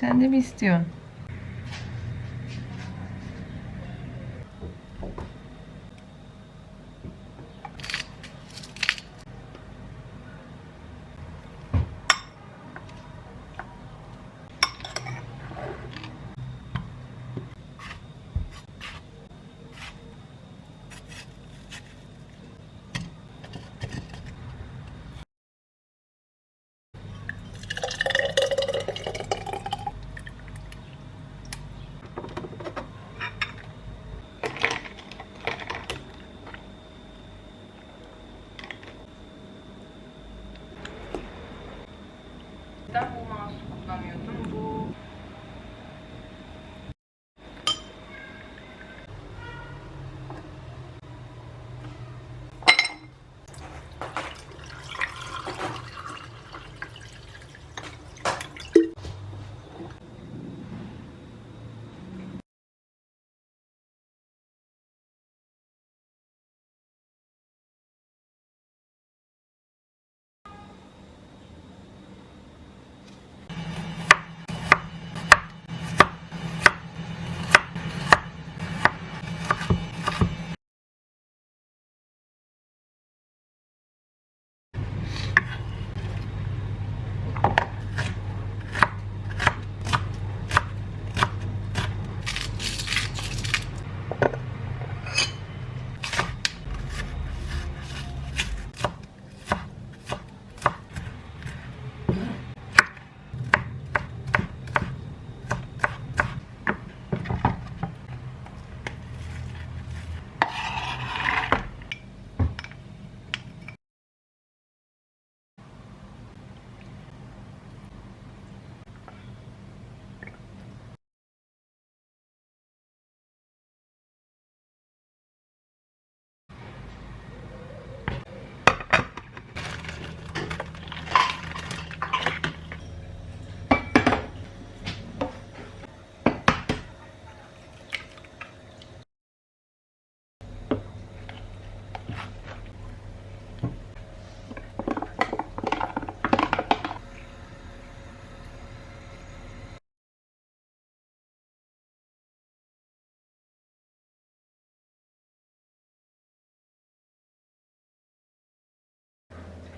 Sen de mi istiyorsun?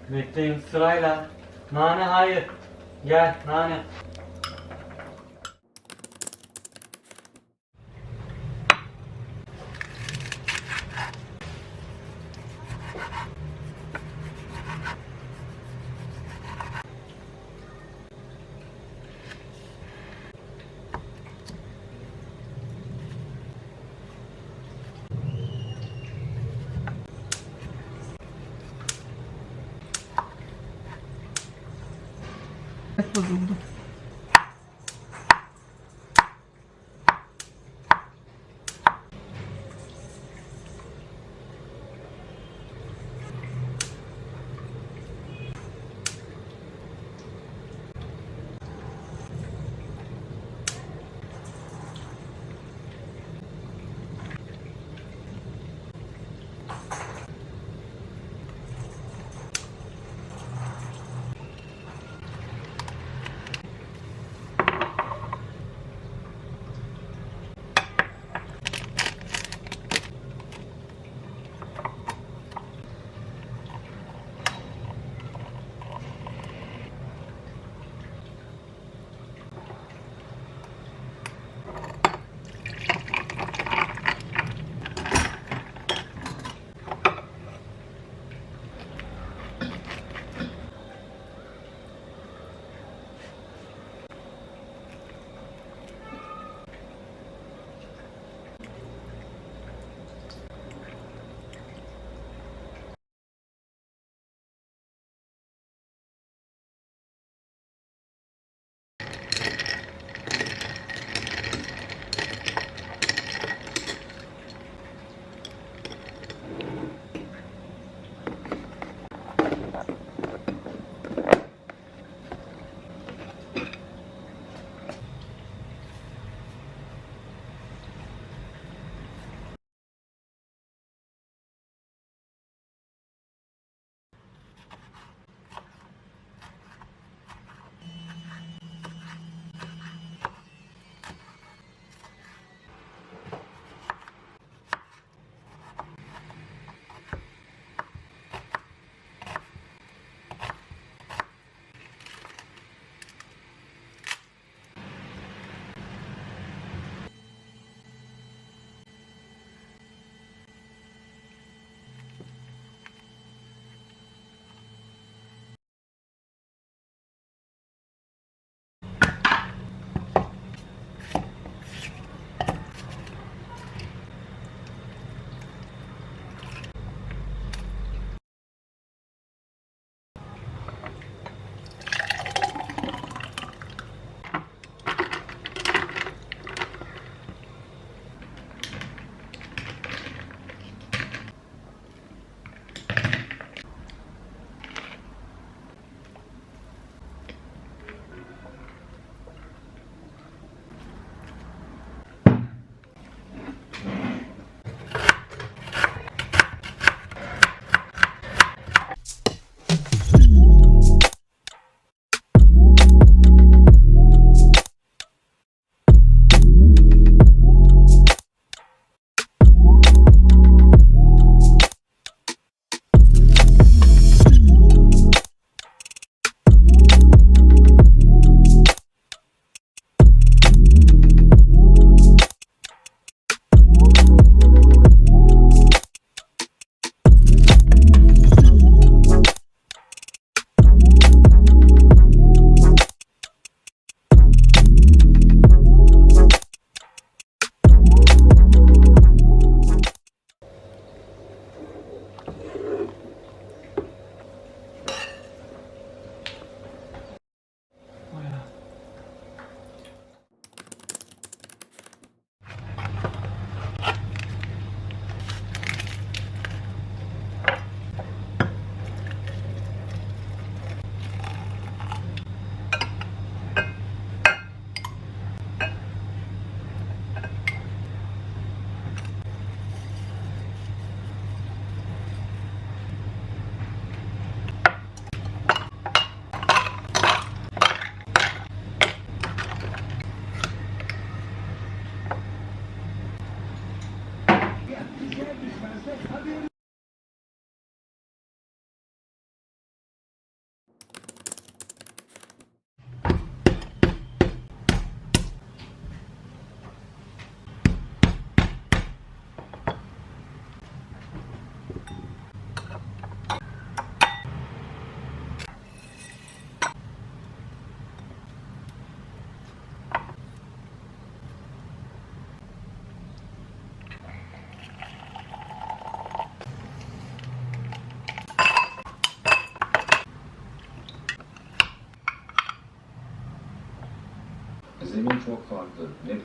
Bekleyin sırayla. Nane hayır. Gel nane. 不 çok farklı. Ne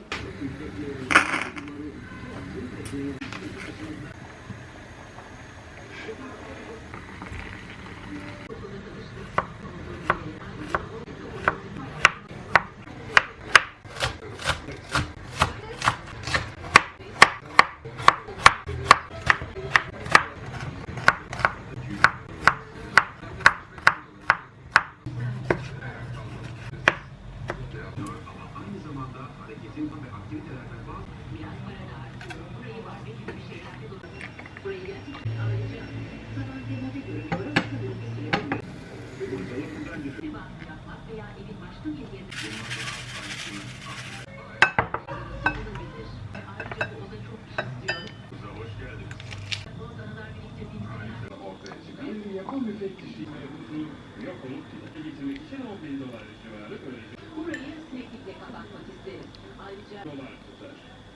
getirmek için 10 bin dolar civarı böyle Burayı sineklikle kapatmak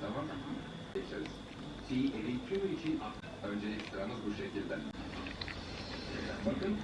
Tamam mı? Geçeriz. T elin tümü için öncelik sıramız bu şekilde. Bakın